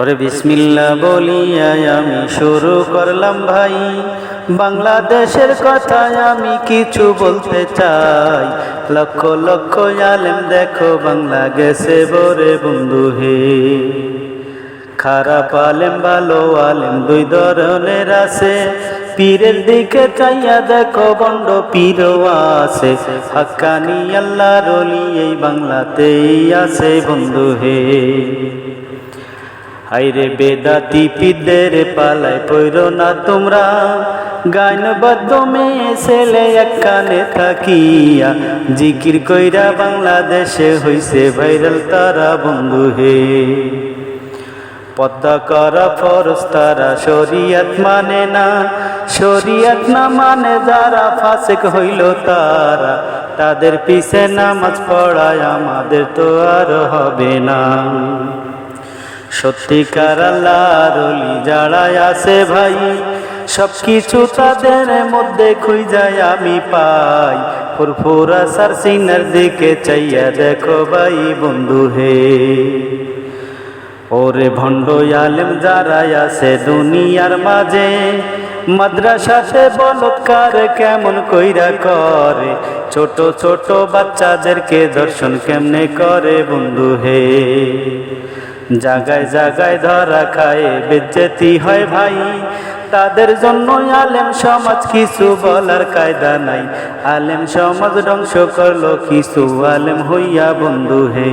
ওরে বিসমিল্লা বলিয়া আমি শুরু করলাম ভাই। বাংলাদেশের কথায় আমি কিছু বলতে চাই। লক্ষ লক্ষ আলেম দেখো বাংলা গেছে বরে বন্ধু হে। খারাপ আলেম, ভালো আলেম দুই ধরনের আছে। পীরের দিকে চাইয়া দেখো বন্ড পীরও আছে। হাক্কানি আল্লাহ রলি এই বাংলাতেই আছে বন্ধু হে। হাইরে বেদাতি পিদের পালায় পৈর না তোমরা। গায়ন বাদ্য মেয়ে ছেলে এক কানে থাকিয়া। জিকির কইরা বাংলাদেশে হইছে ভাইরাল তারা বন্ধু হে। পদ্মা করা ফরজ তারা শরিয়াত মানে না। শরিয়াত না মানে যারা ফাসেক হইল তারা। তাদের পিছে নামাজ পড়ায় আমাদের তো আর হবে না। সত্যিকার আল্লাহর অলি যারা আছে ভাই সব কিছু তাদের মধ্যে খুঁজায় আমি পাই। ফুরফুরা সার সিনার দিকে চাইয়া দেখো ভাই বন্ধু হে। ওরে ভণ্ড আলেম যারা আছে দুনিয়ার মাঝে, মাদ্রাসাতে বলৎকার কেমন কইরা করে। ছোট ছোট বাচ্চাদেরকে দর্শন কেমনে করে বন্ধু হে। জাগায় জাগায় ধরা খায়, বেজ্জেতি হয় ভাই। তাদের জন্য আলেম সমাজ কিছু বলার কায়দা নাই। আলেম সমাজ ধ্বংস করল কিছু, আলেম হইয়া বন্ধু হে।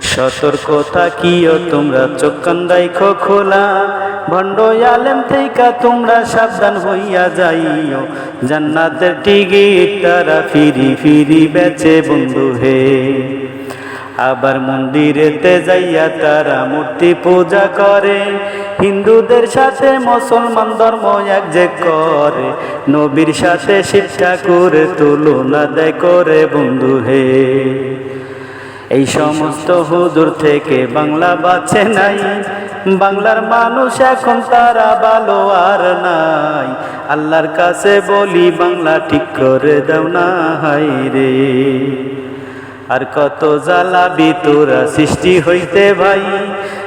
সতর্কতা কিও তোমরা, চোখ কান্দাইখো খোলা। ভণ্ড আলেম থেকে তোমরা সাবধান হইয়া যাইও। জান্নাতের টিকিট তারা ফিরি ফিরি বেচে বন্ধু হে। আবার মন্দিরেতে যাইয়া তারা মূর্তি পূজা করে। হিন্দুদের সাথে, মুসলমান ধর্ম এক যে করে। নবীর সাথে শিব ঠাকুর তুলনা দেয় করে বন্ধু হে। এই সমস্ত হুজুর থেকে বাংলা বাঁচে নাই। বাংলার মানুষ এখন তারা ভালো আর নাই। আল্লাহর কাছে বলি, বাংলা ঠিক করে দাও না হাই রে। আর কত জ্বালাবি তোরা সৃষ্টি হইতে ভাই।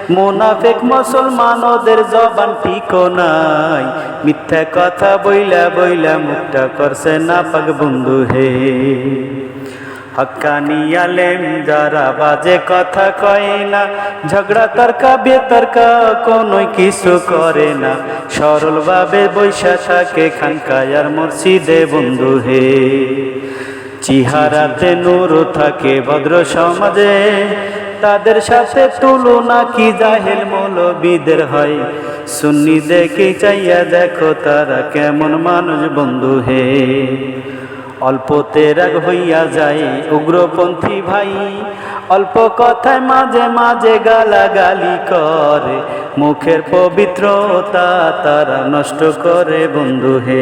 মোনাফেক মুসলমান, ওদের জবান ঠিকও নাই। মিথ্যা কথা বইলা বইলা মুখটা করছে না পাক বন্ধু হে। হকানি আলেম যারা বাজে কথা কয় না, ঝগড়া, তর্কা, বেতর্কা কোনো কিছু করে না। সরল ভাবে বৈশা থাকে খানকায়ার মসজিদে বন্ধু হে। চিহারাতে নূর থাকে ভদ্র সমাজে। তাদের সাথে তুলনা কি জাহেল মৌলবিদের হয়? সুন্নি দেখে চাইয়া দেখো তারা কেমন মানুষ বন্ধু হে? অল্পতে রাগ হইয়া যায় উগ্রপন্থী ভাই। অল্প কথায় মাঝে মাঝে গালাগালি করে। মুখের পবিত্রতা তারা নষ্ট করে বন্ধু হে।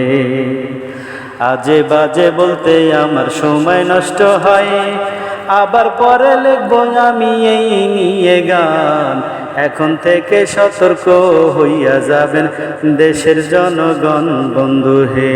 আজে বাজে বলতে আমার সময় নষ্ট হয়। আবার পরে লিখব আমি এই নিয়ে গান। এখন থেকে সতর্ক হইয়া যাবেন দেশের জনগণ বন্ধু হে।